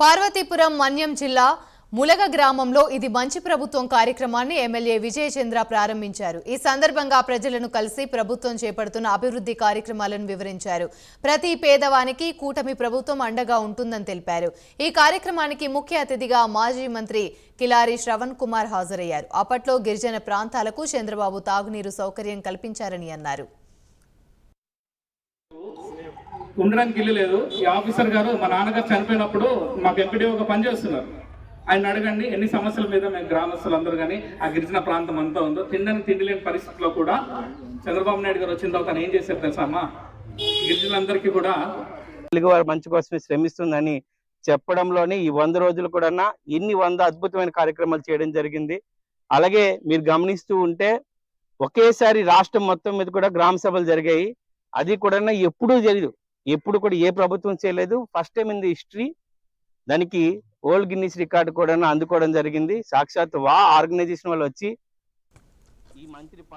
పార్వతీపురం మన్యం జిల్లా ములగ గ్రామంలో ఇది మంచి ప్రభుత్వం కార్యక్రమాన్ని ఎమ్మెల్యే విజయచంద్ర ప్రారంభించారు. ఈ సందర్భంగా ప్రజలను కలిసి ప్రభుత్వం చేపడుతున్న అభివృద్ధి కార్యక్రమాలను వివరించారు. ప్రతి పేదవానికి కూటమి ప్రభుత్వం అండగా ఉంటుందని తెలిపారు. ఈ కార్యక్రమానికి ముఖ్య అతిథిగా మాజీ మంత్రి కిలారి శ్రవణ్ కుమార్ హాజరయ్యారు. అప్పట్లో గిరిజన ప్రాంతాలకు చంద్రబాబు తాగునీరు సౌకర్యం కల్పించారని అన్నారు. ఉండడానికి ఇల్లు లేదు. ఈ ఆఫీసర్ గారు మా నాన్నగారు చనిపోయినప్పుడు మాకు ఎంపీడీ ఒక పని చేస్తున్నారు. ఆయన అడగండి ఎన్ని సమస్యల మీద మేము గ్రామస్తులందరూ కానీ ఆ గిరిజన ప్రాంతం అంతా ఉందో తినడానికి తిండి లేని పరిస్థితుల్లో కూడా చంద్రబాబు నాయుడు గారు వచ్చిన తర్వాత ఏం చేశారు తెలుసా అమ్మా? గిరిజనులందరికీ కూడా తెలుగువారు మంచి కోసమే శ్రమిస్తుందని చెప్పడంలోనే ఈ వంద రోజులు కూడా ఇన్ని వంద అద్భుతమైన కార్యక్రమాలు చేయడం జరిగింది. అలాగే మీరు గమనిస్తూ ఉంటే ఒకేసారి రాష్ట్రం మొత్తం మీద కూడా గ్రామ సభలు జరిగాయి. అది కూడా ఎప్పుడూ జరిగదు. ఎప్పుడు కూడా ఏ ప్రభుత్వం చేయలేదు. First time in the history దానికి ఓల్డ్ గిన్నీస్ రికార్డు కూడా అందుకోవడం జరిగింది. సాక్షాత్ వా ఆర్గనైజేషన్ వాళ్ళు వచ్చి ఈ మంత్రి